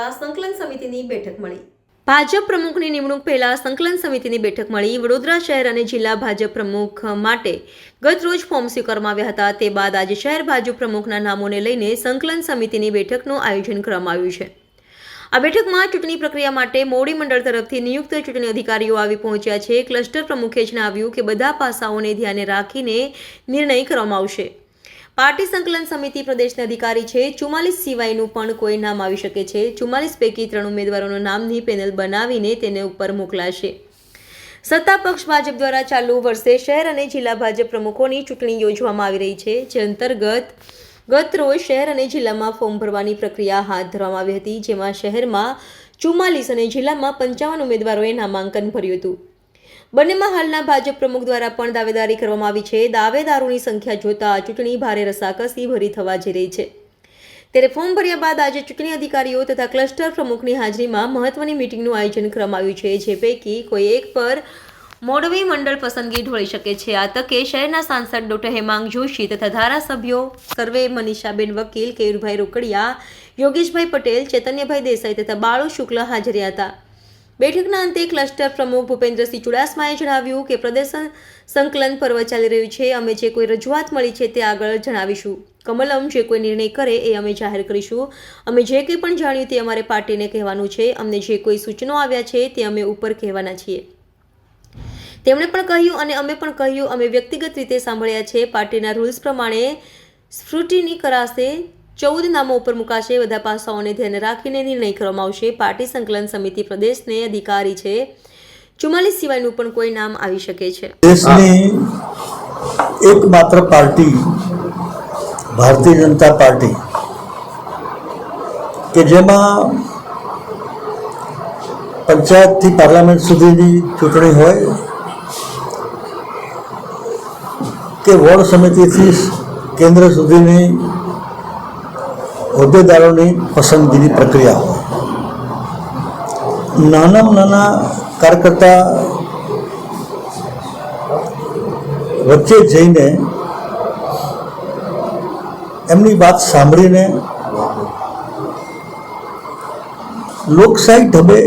પહેલા સંકલન સમિતિની બેઠક મળી. ભાજપ પ્રમુખની નિમણૂક પહેલા સંકલન સમિતિની બેઠક મળી. વડોદરા શહેર અને જિલ્લા ભાજપ પ્રમુખ માટે ગત રોજ ફોર્મ સ્વીકારવામાં આવ્યા હતા. તે બાદ આજે શહેર ભાજપ પ્રમુખના નામોને લઈને સંકલન સમિતિની બેઠકનું આયોજન કરવામાં આવ્યું છે. આ બેઠકમાં ચૂંટણી પ્રક્રિયા માટે મોડી મંડળ તરફથી નિયુક્ત ચૂંટણી અધિકારીઓ આવી પહોંચ્યા છે. ક્લસ્ટર પ્રમુખે જણાવ્યું કે બધા પાસાઓને ધ્યાને રાખીને નિર્ણય કરવામાં આવશે. પાર્ટી સંકલન સમિતિ પ્રદેશના અધિકારી છે. ચુમ્માલીસ સિવાયનું પણ કોઈ નામ આવી શકે છે. ચુમ્માલીસ પૈકી ત્રણ ઉમેદવારોના નામની પેનલ બનાવીને તેને ઉપર મોકલાશે. સત્તા પક્ષ ભાજપ દ્વારા ચાલુ વર્ષે શહેર અને જિલ્લા ભાજપ પ્રમુખોની ચૂંટણી યોજવામાં આવી રહી છે. જે અંતર્ગત ગત રોજ શહેર અને જિલ્લામાં ફોર્મ ભરવાની પ્રક્રિયા હાથ ધરવામાં આવી હતી, જેમાં શહેરમાં ચુમ્માલીસ અને જિલ્લામાં પંચાવન ઉમેદવારોએ નામાંકન ભર્યું હતું. બંનેમાં હાલના ભાજપ પ્રમુખ દ્વારા પણ દાવેદારી કરવામાં આવી છે. દાવેદારોની સંખ્યા જોતા ચૂંટણી ભારે રસાકસી ભરી થવા જઈ રહી છે. ત્યારે ફોર્મ ભર્યા બાદ આજે ચૂંટણી અધિકારીઓ તથા ક્લસ્ટર પ્રમુખની હાજરીમાં મહત્વની મિટિંગનું આયોજન કરવામાં આવ્યું છે, જે પૈકી કોઈ એક પર મોડવી મંડળ પસંદગી ઢોળી શકે છે. આ તકે શહેરના સાંસદ ડોક્ટર હેમાંગ જોશી તથા ધારાસભ્યો સર્વે મનીષાબેન વકીલ, કેયુરભાઈ રોકડિયા, યોગેશભાઈ પટેલ, ચૈતન્યભાઈ દેસાઈ તથા બાળુ શુક્લ હાજર હતા. બેઠકના અંતે ક્લસ્ટર પ્રમુખ ભૂપેન્દ્રસિંહ ચુડાસમાએ જણાવ્યું કે પ્રદર્શન સંકલન પર્વ ચાલી રહ્યું છે, અમે જે કોઈ રજૂઆત મળી છે તે આગળ જણાવીશું. કમલમ જે કોઈ નિર્ણય કરે એ અમે જાહેર કરીશું. અમે જે કંઈ પણ જાણ્યું તે અમારે પાર્ટીને કહેવાનું છે, અમને જે કોઈ સૂચનો આવ્યા છે તે અમે ઉપર કહેવાના છીએ. તેમણે પણ કહ્યું અને અમે પણ કહ્યું, અમે વ્યક્તિગત રીતે સાંભળ્યા છે, પાર્ટીના રૂલ્સ પ્રમાણે સ્ક્રુટિની કરાશે ચૌદ નામો ઉપર મુકાશે. બધા પાસાઓને ધ્યાને રાખીને નિર્ણય કરવામાં આવશે. પાર્ટી સંકલન સમિતિ પ્રદેશને અધિકારી છે. ચુમ્માલીસ સિવાયનું પણ કોઈ નામ આવી શકે છે. દેશની એકમાત્ર પાર્ટી ભારતીય જનતા પાર્ટી કે જેમાં પંચાયતથી પાર્લામેન્ટ સુધીની ચૂંટણી હોય કે વોર્ડ સમિતિથી કેન્દ્ર સુધીની હોદ્દેદારોની પસંદગીની પ્રક્રિયા હોય. નાનામાં નાના કાર્યકર્તા વચ્ચે જઈને એમની વાત સાંભળીને લોકશાહી ઢબે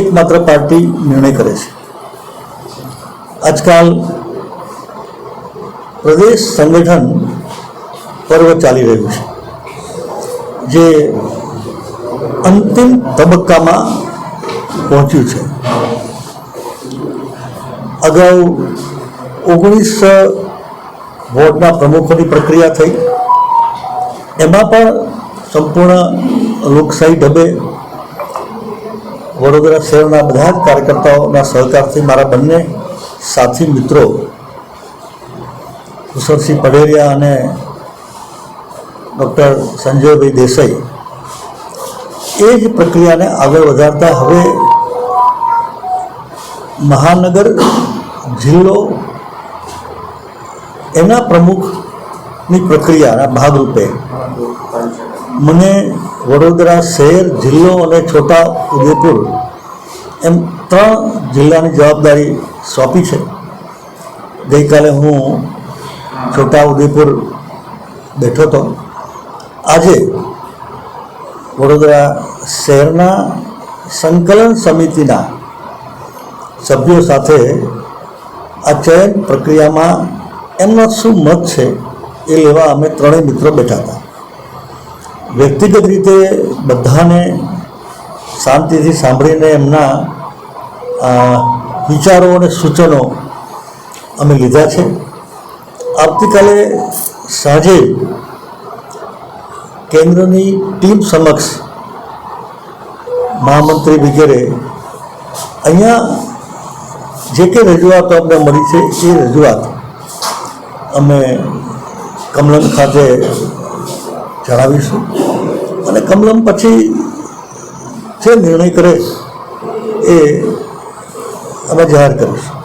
એકમાત્ર પાર્ટી નિર્ણય કરે છે. આજકાલ પ્રદેશ સંગઠન પર્વ ચાલી રહ્યું છે. જે અંતિમ તબક્કામાં પહોંચ્યું છે. અગાઉ ઓગણીસ વોર્ડના પ્રમુખોની પ્રક્રિયા થઈ. એમાં પણ સંપૂર્ણ લોકશાહી ઢબે વડોદરા શહેરના બધા જ કાર્યકર્તાઓના સહકારથી મારા બંને સાથી મિત્રો, કુશળસિંહ પઢેરિયા અને ડૉક્ટર સંજયભાઈ દેસાઈ, એ જ પ્રક્રિયાને આગળ વધારતા હવે મહાનગર, જિલ્લો, એના પ્રમુખની પ્રક્રિયાના ભાગરૂપે મને વડોદરા શહેર, જિલ્લો અને છોટા ઉદેપુર એમ ત્રણ જિલ્લાની જવાબદારી સોંપી છે. ગઈકાલે હું છોટા ઉદેપુર બેઠો હતો. આજે વડોદરા શહેરના સંકલન સમિતિના સભ્યો સાથે આ ચયન પ્રક્રિયામાં એમનો શું મત છે એ લેવા અમે ત્રણેય મિત્રો બેઠા હતા. વ્યક્તિગત રીતે બધાને શાંતિથી સાંભળીને એમના વિચારો અને સૂચનો અમે લીધા છે. આવતીકાલે સાંજે કેન્દ્રની ટીમ સમક્ષ મહામંત્રી વગેરે અહીંયા જે કંઈ રજૂઆતો અમને મળી છે, એ રજૂઆત અમે કમલમ ખાતે જણાવીશું અને કમલમ પછી જે નિર્ણય કરે એ અમે જાહેર કરીશું.